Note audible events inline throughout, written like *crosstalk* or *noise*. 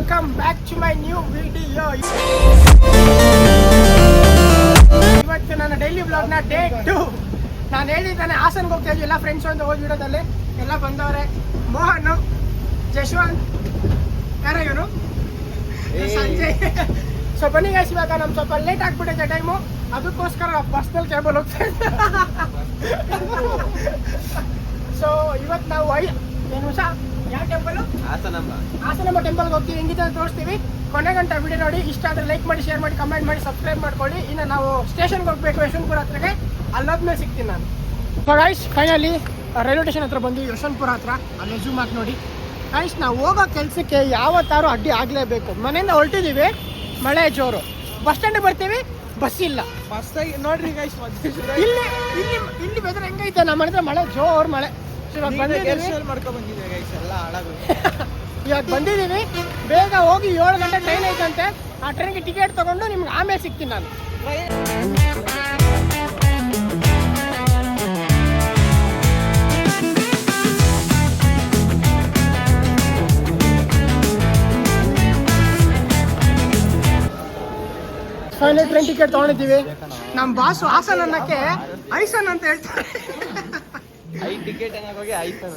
Welcome back to my new video ಇವತ್ತು ನನ್ನ daily ಬ್ಲಾಗ್ನ day to ನಾನು ಹೇಳಿದ್ದಾನೆ ಹಾಸನ್ಗೆ ಹೋಗ್ತಾ ಇದ್ವಿ ಎಲ್ಲ ಫ್ರೆಂಡ್ಸ್ ಒಂದು ಹೋಗಿ ವಿಡಿಯೋದಲ್ಲಿ ಎಲ್ಲ ಬಂದವರೆ. ಮೋಹನ್ ಜಶ್ವಂತ್ ಯಾರ ಇವರು ಸಂಜಯ್. ಸೊ ಬನ್ನಿ guys, ಇವಾಗ ಸ್ವಲ್ಪ ಲೇಟ್ ಆಗ್ಬಿಟ್ಟೈತೆ ಟೈಮು ಅದಕ್ಕೋಸ್ಕರ ಪರ್ಸ್ನಲ್ ಕ್ಯಾಬಲ್ಲಿ ಹೋಗ್ತಾ ಸೊ *laughs* ಇವತ್ತು ನಾವು ಐ ಏನು ಸಹ ಯಾವ ಟೆಂಪಲು ಹಾಸನಮ್ಮ. ಟೆಂಪಲ್ ಟೆಂಪಲ್ಗೆ ಹೋಗ್ತೀವಿ. ಹೆಂಗಿದೆ ತೋರಿಸ್ತೀವಿ. ಕೊನೆ ಗಂಟೆ ವಿಡಿಯೋ ನೋಡಿ. ಇಷ್ಟ ಆದ್ರೆ ಲೈಕ್ ಮಾಡಿ ಶೇರ್ ಮಾಡಿ ಕಮೆಂಟ್ ಮಾಡಿ ಸಬ್ಸ್ಕ್ರೈಬ್ ಮಾಡ್ಕೊಳ್ಳಿ. ಇನ್ನು ನಾವು ಸ್ಟೇಷನ್ಗೆ ಹೋಗ್ಬೇಕು. ಯಶವಂತಪುರ ಹತ್ರಗೆ ಅಲ್ಲೋದ್ಮೇಲೆ ಸಿಗ್ತೀನಿ ನಾನು. So guys finally railway station ಹತ್ರ ಬಂದು ಯಶವಂತಪುರ ಹತ್ರ. ಅಲ್ಲಿ ಜೂಮ್ ಹಾಕಿ ನೋಡಿ. ಗೈಸ್ ನಾವು ಹೋಗೋ ಕೆಲಸಕ್ಕೆ ಯಾವತ್ತಾರು ಅಡ್ಡಿ ಆಗಲೇಬೇಕು. ಮನೆಯಿಂದ ಹೊರಟಿದ್ದೀವಿ ಮಳೆ ಜೋರು. ಬಸ್ ಸ್ಟ್ಯಾಂಡಿಗೆ ಬರ್ತೀವಿ. ಬಸ್ ಇಲ್ಲ. ಬಸ್ ನೋಡ್ರಿ ಗೈಸ್ ಇಲ್ಲಿ ಇಲ್ಲಿ ಇಲ್ಲಿ ವೆದರ್ ಹೆಂಗೈತೆ? ನಮ್ಮ ಮನೆ ಮಳೆ ಜೋರು ಮಳೆ. ಇವಾಗ ಬಂದಿದ್ದೀನಿ ಮಾಡ್ಕೊಂಡ್ ಬಂದಿದೆ ಗೈಸ್ ಎಲ್ಲ ಹಾಳಾಗು ಇವಾಗ ಬಂದಿದ್ದೀವಿ ಬೇಗ ಹೋಗಿ ಏಳು ಗಂಟೆ ಟ್ರೈನ್ ಐತಂತೆ. ಆ ಟ್ರೈನ್ಗೆ ಟಿಕೆಟ್ ತಗೊಂಡು ನಿಮ್ಗೆ ಆಮೇಲೆ ಸಿಗ್ತೀನಿ ನಾನು. ಫೈನಲ್ ಟ್ರೈನ್ ಟಿಕೆಟ್ ತಗೊಂಡಿದ್ದೀವಿ. ನಮ್ಮ ಬಾಸು ಹಾಸನ್ ಅನ್ನಕ್ಕೆ ಐಸನ್ ಅಂತ ಹೇಳ್ತಾರೆ. ಐ ಟಿಕೆಟ್ ಏನಾಗ ಹೋಗಿ ಆಯ್ತು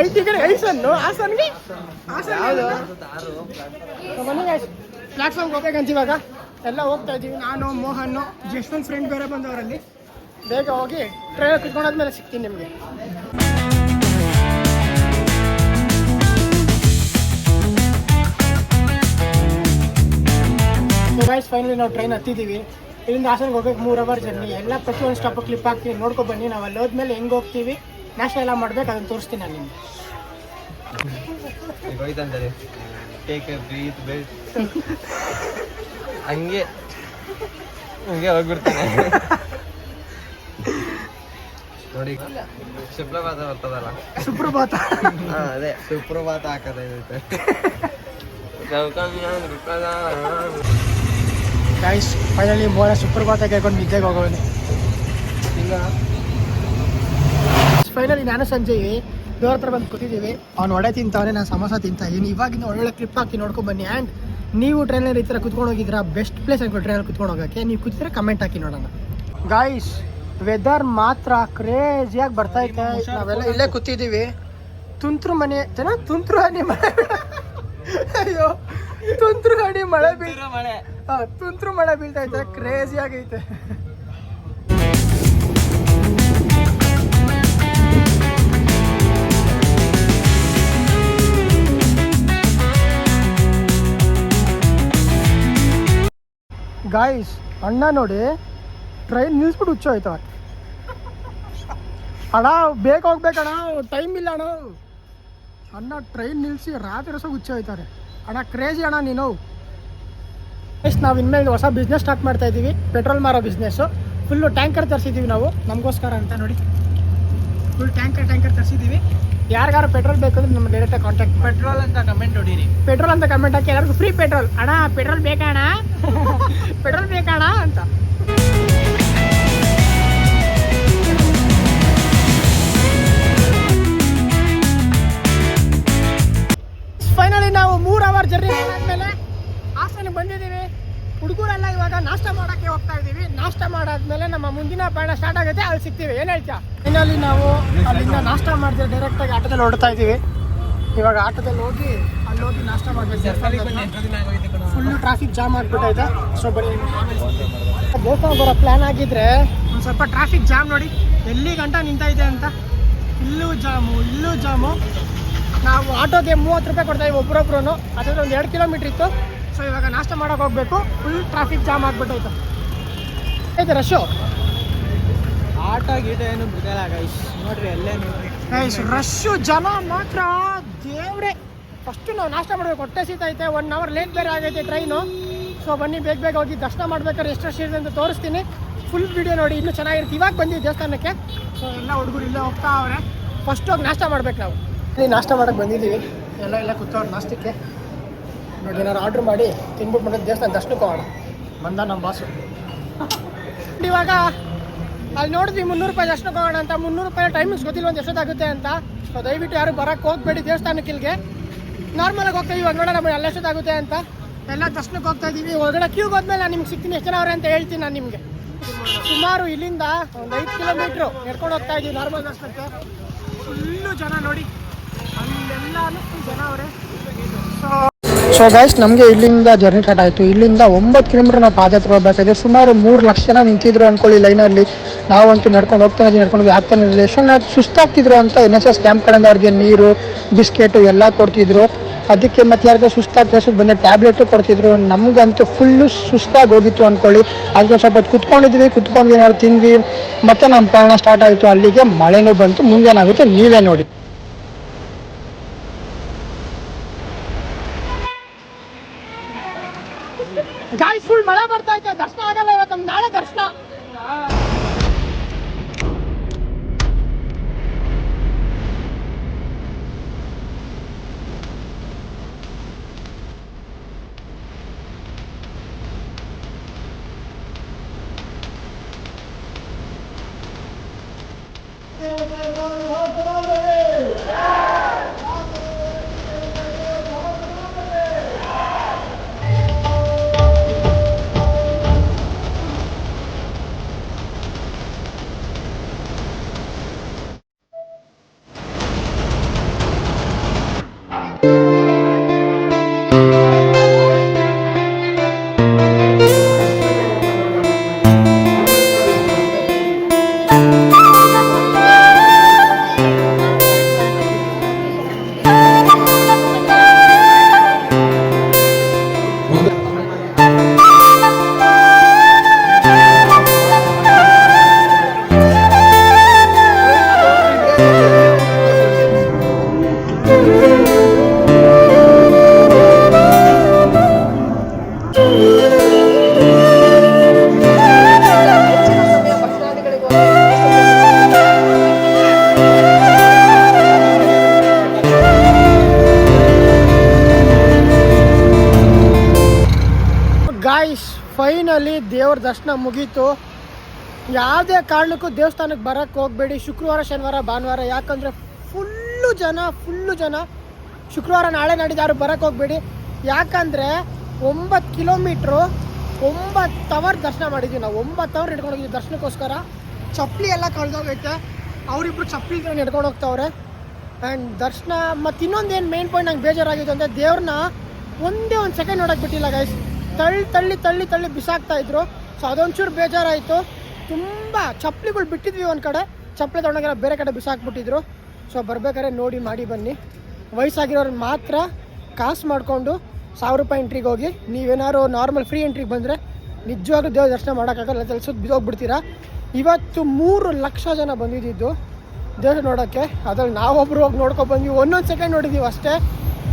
ಐ ಟಿಕೆಟ್ ಹಾಸನ್ ಪ್ಲಾಟ್ಫಾರ್ಮ್ಗೆ ಹೋಗ್ಬೇಕಂತ ಇವಾಗ. ಎಲ್ಲ ಹೋಗ್ತಾ ಇದ್ದೀವಿ. ನಾನು ಮೋಹನ್ ಜಸ್ವಂತ್ ಫ್ರೆಂಡ್ ಬೇರೆ ಬಂದವರಲ್ಲಿ. ಬೇಗ ಹೋಗಿ ಟ್ರೈನ್ ಕುತ್ಕೊಂಡಾದ್ಮೇಲೆ ಸಿಗ್ತೀನಿ ನಿಮಗೆ. ಗೈಸ್ ಫೈನಲಿ ನಾವು ಟ್ರೈನ್ ಹತ್ತಿದ್ದೀವಿ. ಇಲ್ಲಿಂದ ಹಾಸನ್ಗೆ ಹೋಗಕ್ಕೆ ಮೂರು ಅವರ್ ಜರ್ನಿ ಎಲ್ಲ ಪ್ರತಿಯೊಂದು ಸ್ಟಾಪ್ ಕ್ಲಿಪ್ ಹಾಕ್ತೀನಿ ನೋಡ್ಕೊ ಬನ್ನಿ. ನಾವು ಅಲ್ಲಿ ಹೋದ್ಮೇಲೆ ಹೆಂಗೆ ಹೋಗ್ತೀವಿ? ನಾಷ್ಟ ಎಲ್ಲ ಮಾಡ್ಬೇಕು ಅದನ್ನು ತೋರಿಸ್ತೀನಿ ನಾನು ನಿಮ್ಗೆ. ಹೋಯ್ತಂತಾರೆ ಟೇಕ್ ಎ ಬ್ರೀತ್ ಬೆಲ್ಟ್ ಹಂಗೆ. ಹಂಗೆ ಹೋಗ್ಬಿಡ್ತೀನಿ. ನೋಡಿ ಸುಪ್ರಭಾತ ಬರ್ತದಲ್ಲ. ಸುಪ್ರಭಾತ. ಹಾ ಅದೇ ಸುಪ್ರಭಾತ ಹಾಕದೈತೆ *laughs* ಗೈಸ್ ಫೈನಲಿ ಮೋರ ಸುಪ್ರಭಾತ ಕೇಳ್ಕೊಂಡು ನಿದ್ದೆಗೆ ಹೋಗೋನು ಇಲ್ಲ ಫೈನಲಿ ನಾನು ಸಂಜೆ ದೇವ್ರ ಹತ್ರ ಬಂದು ಕೂತಿದ್ದೀವಿ. ಅವ್ನು ಒಡೆ ತಿಂತಾವನೆ ನಾನು ಸಮೋಸ ತಿಂತಾ ಇದ್ದೀನಿ ಇವಾಗಿಂದ ಒಳ್ಳೊಳ್ಳೆ ಕ್ಲಿಪ್ ಹಾಕಿ ನೋಡ್ಕೊಂಡು ಬನ್ನಿ. ಆ್ಯಂಡ್ ನೀವು ಟ್ರೈನಲ್ಲಿ ಈ ಥರ ಕುತ್ಕೊಂಡು ಹೋಗಿದ್ರೆ ಬೆಸ್ಟ್ ಪ್ಲೇಸ್ ಅನ್ಕೊಂಡು ಟ್ರೈನಲ್ಲಿ ಕುತ್ಕೊಂಡು ಹೋಗೋಕ್ಕೆ ನೀವು ಕೂತಿದ್ರೆ ಕಮೆಂಟ್ ಹಾಕಿ ನೋಡೋಣ. ಗಾಯ್ಸ್ ವೆದರ್ ಮಾತ್ರ ಕ್ರೇಜಿಯಾಗಿ ಬರ್ತಾ ಇತ್ತು ನಾವೆಲ್ಲ ಇಲ್ಲೇ ಕೂತಿದ್ದೀವಿ. ತುಂತ್ರು ಮನೆ ಜನ ತುಂತ್ರು ಹನಿ ಮಳೆ ಬೀಳ್ ಮಳೆ. ತುಂತುರು ಮಳೆ ಬೀಳ್ತಾ ಐತೆ ಕ್ರೇಜಿ ಆಗೈತೆ. ಗಾಯ್ಸ್ ಅಣ್ಣ ನೋಡಿ ಟ್ರೈನ್ ನಿಲ್ಸ್ಬಿಟ್ಟು ಹುಚ್ಚು ಆಯ್ತು ಅಣ್ಣ ಬೇಗ ಹೋಗ್ಬೇಕಣ್ಣ ಟೈಮ್ ಇಲ್ಲ ಅಣ್ಣ. ಅಣ್ಣ ಟ್ರೈನ್ ನಿಲ್ಲಿಸಿ ರಾತ್ರಿ ರಸ ಹುಚ್ಚು ಹೋಯ್ತಾರೆ ಅಣ್ಣ ಕ್ರೇಜಿ ಅಣ್ಣ ನೀನು. ಎಸ್ ನಾವು ಇನ್ಮೇಲೆ ಹೊಸ ಬಿಸ್ನೆಸ್ ಸ್ಟಾರ್ಟ್ ಮಾಡ್ತಾ ಇದ್ದೀವಿ ಪೆಟ್ರೋಲ್ ಮಾರೋ ಬಿಸ್ನೆಸ್ಸು ಫುಲ್ಲು ಟ್ಯಾಂಕರ್ ತರಿಸಿದ್ದೀವಿ ನಾವು. ನಮಗೋಸ್ಕರ ಅಂತ ನೋಡಿ. ಫುಲ್ ಟ್ಯಾಂಕರ್ ಟ್ಯಾಂಕರ್ ತರಿಸಿದ್ದೀವಿ ಯಾರಿಗಾರು ಪೆಟ್ರೋಲ್ ಬೇಕು ಅಂದ್ರೆ ನಮ್ಮ ಡೈರೆಕ್ಟಾಗಿ ಕಾಂಟ್ಯಾಕ್ಟ್ ಪೆಟ್ರೋಲ್ ಅಂತ ಕಮೆಂಟ್ ಹೊಡೀರಿ. ಪೆಟ್ರೋಲ್ ಅಂತ ಕಮೆಂಟ್ ಹಾಕಿ ಎಲ್ಲರಿಗೂ ಫ್ರೀ ಪೆಟ್ರೋಲ್ ಅಣ್ಣ ಪೆಟ್ರೋಲ್ ಬೇಕಾ ಅಣ್ಣ? *laughs* ಪೆಟ್ರೋಲ್ ಬೇಕಾ ಅಣ್ಣ? ಅಂತ. ಹುಡುಗರೆಲ್ಲ ಇವಾಗ ನಾಷ್ಟ ಮಾಡೋಕ್ಕೆ ಹೋಗ್ತಾ ಇದ್ದೀವಿ. ನಾಷ್ಟ ಮಾಡಾದ್ಮೇಲೆ ನಮ್ಮ ಮುಂದಿನ ಪಯಣ ಸ್ಟಾರ್ಟ್ ಆಗುತ್ತೆ. ಅಲ್ಲಿ ಸಿಗ್ತೀವಿ. ಏನು ಹೇಳ್ತೀಯ? ಫೈನಲಿ ನಾವು ಅಲ್ಲಿಂದ ನಾಷ್ಟ ಮಾಡಿದ್ರೆ ಡೈರೆಕ್ಟಾಗಿ ಆಟೋದಲ್ಲಿ ಹೊಡ್ತಾ ಇದ್ದೀವಿ. ಇವಾಗ ಆಟೋದಲ್ಲಿ ಹೋಗಿ ಅಲ್ಲಿ ಹೋಗಿ ನಾಷ್ಟ ಮಾಡಬೇಕು. ಫುಲ್ಲು ಟ್ರಾಫಿಕ್ ಜಾಮ್ ಆಗ್ಬಿಟ್ಟೈತೆ. ಸೊ ಬರೀ ದೇವಸ್ಥಾನ ಬರೋ ಪ್ಲ್ಯಾನ್ ಆಗಿದ್ರೆ ಒಂದು ಸ್ವಲ್ಪ ಟ್ರಾಫಿಕ್ ಜಾಮ್ ನೋಡಿ. ಎಲ್ಲಿ ಗಂಟ ನಿಂತೈತೆ ಅಂತ. ಇಲ್ಲೂ ಜಾಮು ಇಲ್ಲೂ ಜಾಮು. ನಾವು ಆಟೋಗೆ ಮೂವತ್ತು ರೂಪಾಯಿ ಕೊಡ್ತಾ ಇದ್ದೀವಿ ಒಬ್ರೊಬ್ರು ಅದರಲ್ಲಿ ಒಂದು ಎರಡು ಕಿಲೋಮೀಟ್ರ್ ಇತ್ತು. ಸೊ ಇವಾಗ ನಾಷ್ಟ ಮಾಡೋಕೆ ಹೋಗ್ಬೇಕು. ಫುಲ್ ಟ್ರಾಫಿಕ್ ಜಾಮ್ ಆಗ್ಬಿಟ್ಟೈತೆ. ಆಯ್ತು ರಶ್ಶು ಆಟ ಗೀಟ ಏನು ಬಿಡಲ್ಲ ಗೈಸ್ ನೋಡ್ರಿ ಎಲ್ಲೇ ಗೈಸ್ ರಶ್ಶು ಜನ ಮಾತ್ರ ದೇವ್ರೆ. ಫಸ್ಟು ನಾವು ನಾಷ್ಟ ಮಾಡಬೇಕು. ಹೊಟ್ಟೆ ಸೀತೈತೆ. ಒನ್ ಅವರ್ ಲೇಟ್ ಬೇರೆ ಆಗೈತೆ ಟ್ರೈನು ಸೊ ಬನ್ನಿ ಬೇಗ ಬೇಗ ಹೋಗಿ ದರ್ಶನ ಮಾಡ್ಬೇಕಾದ್ರೆ ಎಷ್ಟು ರಶ್ ಇದೆ ಅಂತ ತೋರಿಸ್ತೀನಿ. ಫುಲ್ ವಿಡಿಯೋ ನೋಡಿ ಇನ್ನೂ ಚೆನ್ನಾಗಿರುತ್ತೆ. ಇವಾಗ ಬಂದಿದ್ದು ದೇವಸ್ಥಾನಕ್ಕೆ. ಸೊ ಎಲ್ಲ ಹುಡುಗರು ಇಲ್ಲೇ ಹೋಗ್ತಾ ಅವ್ರೆ. ಫಸ್ಟ್ ಹೋಗಿ ನಾಷ್ಟ ಮಾಡ್ಬೇಕು ನಾವು. ಇಲ್ಲಿ ನಾಷ್ಟ ಮಾಡೋಕ್ಕೆ ಬಂದಿದ್ದೀವಿ. ಎಲ್ಲ ಎಲ್ಲ ಕೂತವ್ರು ನಾಷ್ಟಕ್ಕೆ. ನೋಡಿ ಏನಾರು ಆರ್ಡ್ರ್ ಮಾಡಿ ತಿನ್ಬಿಟ್ಟು ಮಾಡಿದ ದೇವಸ್ಥಾನ ದರ್ಶನಕ್ಕೆ ಹೋಗೋಣ. ಬಂದ ನಮ್ಮ *laughs* ಬಾಸು ಇವಾಗ. ಅಲ್ಲಿ ನೋಡಿದ್ವಿ ಮುನ್ನೂರು ರೂಪಾಯಿ ದರ್ಶನಕ್ಕೆ ಹೋಗೋಣ ಅಂತ. ಮುನ್ನೂರು ರೂಪಾಯಿ ಟೈಮಿಂಗ್ಸ್ ಗೊತ್ತಿಲ್ಲ ಒಂದು ಎಷ್ಟೊತ್ತಾಗುತ್ತೆ ಅಂತ. ಸೊ ದಯವಿಟ್ಟು ಯಾರು ಬರಕ್ಕೆ ಹೋಗ್ಬೇಡಿ ದೇವಸ್ಥಾನಕ್ಕೆ ಇಲ್ಲಿಗೆ. ನಾರ್ಮಲಾಗಿ ಹೋಗ್ತಾ ಇವಾಗ ನೋಡೋಣ ನಮಗೆ ಅಲ್ಲೆಷ್ಟೊತ್ತಾಗುತ್ತೆ ಅಂತ. ಎಲ್ಲ ದರ್ಶನಕ್ಕೆ ಹೋಗ್ತಾ ಇದ್ದೀವಿ ಹೊರಗಡೆ ಕ್ಯೂಗೆ ಹೋದ್ಮೇಲೆ ನಾನು ನಿಮ್ಗೆ ಸಿಕ್ತೀನಿ ಎಷ್ಟು ಜನ ಅವ್ರೆ ಅಂತ ಹೇಳ್ತೀನಿ ನಾನು ನಿಮಗೆ. ಸುಮಾರು ಇಲ್ಲಿಂದ ಒಂದು ಐದು ಕಿಲೋಮೀಟ್ರು ನಡ್ಕೊಂಡು ಹೋಗ್ತಾ ಇದ್ದೀವಿ ನಾರ್ಮಲ್ ದರ್ಶನಕ್ಕೆ. ಫುಲ್ಲು ಜನ ನೋಡಿ. ಅಲ್ಲೆಲ್ಲಾನು full ಜನ ಅವರೇ. ಸೊ ಗೈಸ್ ನಮಗೆ ಇಲ್ಲಿಂದ ಜರ್ನಿ ಸ್ಟಾರ್ಟ್ ಆಯಿತು. ಇಲ್ಲಿಂದ ಒಂಬತ್ತು ಕಿಲೋಮೀಟರ್ ನಾವು ಪಾದಯಾತ್ರೆ ಹೋಗ್ಬೇಕಾಗಿದೆ. ಸುಮಾರು ಮೂರು ಲಕ್ಷ ಜನ ನಿಂತಿದ್ರು ಅನ್ಕೊಳ್ಳಿ ಲೈನಲ್ಲಿ ನಾವಂತೂ ನಡ್ಕೊಂಡು ಹೋಗ್ತಾ ಇದ್ದೀವಿ, ನಡ್ಕೊಂಡು ಆಗ್ತಾನೆ ಎಷ್ಟೊಂದು ಸುಸ್ತಾಗ್ತಿದ್ರು ಅಂತ ಎನ್ ಎಸ್ ಎಸ್ ಕ್ಯಾಂಪ್ ಕಡೆಯಿಂದ ಅವ್ರಿಗೆ ನೀರು ಬಿಸ್ಕೆಟು ಎಲ್ಲ ಕೊಡ್ತಿದ್ರು. ಅದಕ್ಕೆ ಮತ್ತೆ ಯಾರಿಗೂ ಸುಸ್ತಾಗ್ತದೆ ಬಂದ ಟ್ಯಾಬ್ಲೆಟು ಕೊಡ್ತಿದ್ರು. ನಮಗಂತೂ ಫುಲ್ಲು ಸುಸ್ತಾಗಿ ಹೋಗಿತ್ತು ಅನ್ಕೊಳ್ಳಿ. ಅದಕ್ಕೆ ಸ್ವಲ್ಪ ಕುತ್ಕೊಂಡಿದ್ವಿ, ಕುತ್ಕೊಂಡು ಏನಾದ್ರು ತಿಂದ್ವಿ. ಮತ್ತೆ ನಮ್ಮ ಪ್ರಯಾಣ ಸ್ಟಾರ್ಟ್ ಆಯಿತು. ಅಲ್ಲಿಗೆ ಮಳೆನೂ ಬಂತು. ಮುಂದೇನಾಗುತ್ತೆ ನೀವೇ ನೋಡಿ ಗಾಯ್ಸ್ ಫುಲ್ ಮಳೆ ಬರ್ತಾ ಐತೆ ದರ್ಶನ ಆಗಲ್ಲ ಇವತ್ತು ನಮ್ಗೆ ನಾಳೆ ದರ್ಶನ ಗಾಯ್ಸ್ ಮುಗೀತು. ಯಾವುದೇ ಕಾರಣಕ್ಕೂ ದೇವಸ್ಥಾನಕ್ಕೆ ಬರೋಕ್ಕೆ ಹೋಗಬೇಡಿ. ಶುಕ್ರವಾರ, ಶನಿವಾರ, ಭಾನುವಾರ. ಯಾಕಂದರೆ ಫುಲ್ಲು ಜನ ಫುಲ್ಲು ಜನ ಶುಕ್ರವಾರ ನಾಳೆ ನಾಡಿದ್ದು ಯಾರು ಬರೋಕ್ಕೆ ಹೋಗಬೇಡಿ. ಯಾಕಂದರೆ ಒಂಬತ್ತು ಕಿಲೋಮೀಟ್ರು, ಒಂಬತ್ತು ಅವರ್ ದರ್ಶನ ಮಾಡಿದ್ವಿ ನಾವು. ಒಂಬತ್ತು ಅವರ್ ಹಿಡ್ಕೊಂಡು ಹೋಗಿದ್ವಿ ದರ್ಶನಕ್ಕೋಸ್ಕರ. ಚಪ್ಪಲಿ ಎಲ್ಲ ಕಳೆದೋಗೈತೆ. ಅವರಿಬ್ಬರು ಚಪ್ಪಲಿ ಹಿಡ್ಕೊಂಡು ಹೋಗ್ತಾವ್ರೆ. ಆ್ಯಂಡ್ ದರ್ಶನ, ಮತ್ತು ಇನ್ನೊಂದು ಏನು ಮೇನ್ ಪಾಯಿಂಟ್ ನಂಗೆ ಬೇಜಾರಾಗಿದೆ ಅಂದರೆ ದೇವ್ರನ್ನ ಒಂದೇ ಒಂದು ಸೆಕೆಂಡ್ ನೋಡೋಕ್ಕೆ ಬಿಟ್ಟಿಲ್ಲ ಗೈಸ್ ತಳ್ಳಿ ತಳ್ಳಿ ತಳ್ಳಿ ತಳ್ಳಿ ಬಿಸಾಕ್ತಾ ಇದ್ರು. ಸೊ ಅದೊಂಚೂರು ಬೇಜಾರಾಯಿತು. ತುಂಬ ಚಪ್ಪಲಿಗಳು ಬಿಟ್ಟಿದ್ವಿ ಒಂದು ಕಡೆ. ಚಪ್ಪಲಿ ತೊಗೊಂಡಾಗೆಲ್ಲ ಬೇರೆ ಕಡೆ ಬಿಸಾಕ್ಬಿಟ್ಟಿದ್ರು. ಸೊ ಬರ್ಬೇಕಾದ್ರೆ ನೋಡಿ, ಮಾಡಿ ಬನ್ನಿ. ವಯಸ್ಸಾಗಿರೋರು ಮಾತ್ರ ಕಾಸು ಮಾಡಿಕೊಂಡು ಸಾವಿರ ರೂಪಾಯಿ ಎಂಟ್ರಿಗೆ ಹೋಗಿ, ನೀವೇನಾದ್ರು ನಾರ್ಮಲ್ ಫ್ರೀ ಎಂಟ್ರಿಗೆ ಬಂದರೆ ನಿಜವಾಗ್ಲೂ ದೇವ್ರ ದರ್ಶನ ಮಾಡೋಕ್ಕಾಗಲ್ಲ. ತಲ್ಸೋದು ಬಿದ್ದೋಗ್ಬಿಡ್ತೀರಾ ಇವತ್ತು ಮೂರು ಲಕ್ಷ ಜನ ಬಂದಿದ್ದು ದೇವ್ರ ನೋಡೋಕ್ಕೆ. ಅದ್ರಲ್ಲಿ ನಾವೊಬ್ಬರು ಹೋಗಿ ನೋಡ್ಕೊಂಡು ಬಂದ್ವಿ. ಒಂದೊಂದು ಸೆಕೆಂಡ್ ನೋಡಿದ್ದೀವಿ ಅಷ್ಟೇ.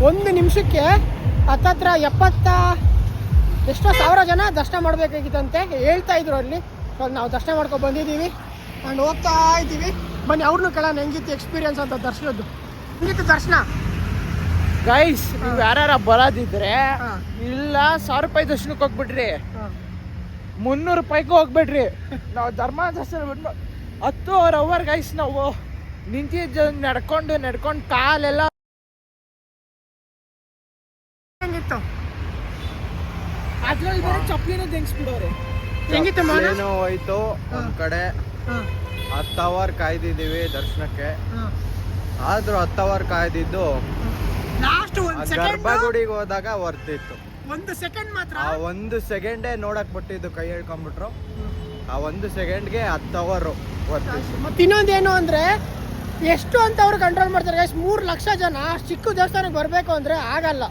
ಒಂದು ನಿಮಿಷಕ್ಕೆ ಹತ್ತತ್ರ ಎಪ್ಪತ್ತ ಎಷ್ಟೋ ಸಾವಿರ ಜನ ದರ್ಶನ ಮಾಡಬೇಕಾಗಿತ್ತಂತೆ. ಹೇಳ್ತಾ ಇದ್ರು ಅಲ್ಲಿ. ಸೊ ನಾವು ದರ್ಶನ ಮಾಡ್ಕೊಂಡು ಬಂದಿದ್ದೀವಿ. ಆ್ಯಂಡ್ ಹೋಗ್ತಾ ಇದ್ದೀವಿ. ಬನ್ನಿ ಅವ್ರನ್ನೂ ಕೇಳೋಣ ಹೆಂಗಿತ್ತು ಎಕ್ಸ್ಪೀರಿಯನ್ಸ್ ಅಂತ ದರ್ಶನದ್ದು. ಹೆಂಗಿತ್ತು ದರ್ಶನ? ಗೈಸ್ ನೀವು ಯಾರ್ಯಾರ ಬರೋದಿದ್ರೆ ಇಲ್ಲ ಸಾವಿರ ರೂಪಾಯಿ ದರ್ಶನಕ್ಕೆ ಹೋಗ್ಬಿಟ್ರಿ ಮುನ್ನೂರು ರೂಪಾಯಿಗೂ ಹೋಗ್ಬೇಡ್ರಿ. ನಾವು ಧರ್ಮ ದರ್ಶನ ಬಿಟ್ಟು ಅವರ್ ಅವರ್ ಗೈಸ್ ನಾವು ನಿಂತಿದ್ದ ನಡ್ಕೊಂಡು ನಡ್ಕೊಂಡು ಕಾಲೆಲ್ಲ ಅದ್ರಲ್ಲಿ ಬೇರೆ ಚಪ್ಲಿನ ತೆಗಿಸ್ಬಿಡೋರೆ ಹೆಂಗಿತ್ತು ಮೌನ? ಏನೋ ಹೋಯ್ತು ಒಂದ್ ಕಡೆ ಹತ್ತು ಅವರ್ ಕಾಯ್ದಿದೀವಿ ದರ್ಶನಕ್ಕೆ. ಆದ್ರೂ ಹತ್ತು ಅವರ್ ಕಾಯ್ದಿದ್ದು ಲಾಸ್ಟ್ ಆ ಒಂದು ಸೆಕೆಂಡ್ ಗರ್ಭಗುಡಿಗೆ ಹೋದಾಗ ವರ್ತಿತ್ತು. ಒಂದು ಸೆಕೆಂಡ್ ಮಾತ್ರ? ಆ ಒಂದು ಸೆಕೆಂಡೇ ನೋಡಕ್ ಬಿಟ್ಟಿದ್ದು ಕೈ ಹೇಳ್ಕೊಂಡ್ಬಿಟ್ರು ಆ ಒಂದು ಸೆಕೆಂಡ್ಗೆ ಹತ್ತು ಅವರ್ ವರ್ತಿತ್ತು. ಮತ್ತೆ ಇನ್ನೊಂದೇನು ಅಂದ್ರೆ ಎಷ್ಟು ಅಂತ ಅವ್ರು ಕಂಟ್ರೋಲ್ ಮಾಡ್ತಾರೆ ಗೈಸ್ ಮೂರು ಲಕ್ಷ ಜನ ಚಿಕ್ಕ ದೇವಸ್ಥಾನಕ್ಕೆ ಬರಬೇಕು ಅಂದ್ರೆ ಆಗಲ್ಲ.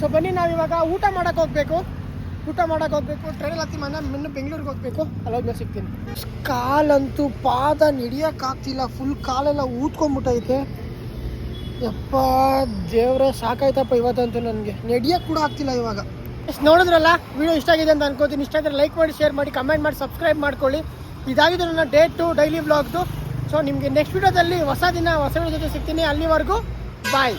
ಸೊ ಬನ್ನಿ ನಾವು ಇವಾಗ ಊಟ ಮಾಡಕ್ ಹೋಗ್ಬೇಕು. ಊಟ ಮಾಡಕ್ಕೆ ಹೋಗ್ಬೇಕು ಟ್ರೈನ್ ಹತ್ತಿ ಮನೆ ಮಿನ್ನು ಬೆಂಗಳೂರಿಗೆ ಹೋಗ್ಬೇಕು ಅಲ್ಲೋದ್ಮೇಲೆ ಸಿಗ್ತೀನಿ. ಕಾಲಂತೂ ಪಾದ ಆಗ್ತಿಲ್ಲ ಫುಲ್ ಕಾಲೆಲ್ಲ ಊದ್ಕೊಂಡ್ಬಿಟ್ಟೈತೆ. ಯಪ್ಪ, ದೇವ್ರೆ, ಸಾಕಾಯ್ತಪ್ಪ ಇವತ್ತಂತೂ ನನಗೆ. ನಡಿಯಕ್ಕೆ ಕೂಡ ಆಗ್ತಿಲ್ಲ ಇವಾಗ. ಎಷ್ಟು ನೋಡಿದ್ರಲ್ಲ ವಿಡಿಯೋ ಇಷ್ಟ ಆಗಿದೆ ಅಂತ ಅನ್ಕೋತೀನಿ. ಇಷ್ಟ ಆದರೆ ಲೈಕ್ ಮಾಡಿ ಶೇರ್ ಮಾಡಿ ಕಮೆಂಟ್ ಮಾಡಿ ಸಬ್ಸ್ಕ್ರೈಬ್ ಮಾಡ್ಕೊಳ್ಳಿ. ಇದಾಗಿದೆ ನನ್ನ ಡೇ ಟು ಡೈಲಿ ಬ್ಲಾಗ್ದು ಸೊ ನಿಮಗೆ ನೆಕ್ಸ್ಟ್ ವಿಡಿಯೋದಲ್ಲಿ ಹೊಸ ದಿನ ಹೊಸ ವಿಡಿಯೋ ಜೊತೆ ಸಿಗ್ತೀನಿ. ಅಲ್ಲಿವರೆಗೂ ಬಾಯ್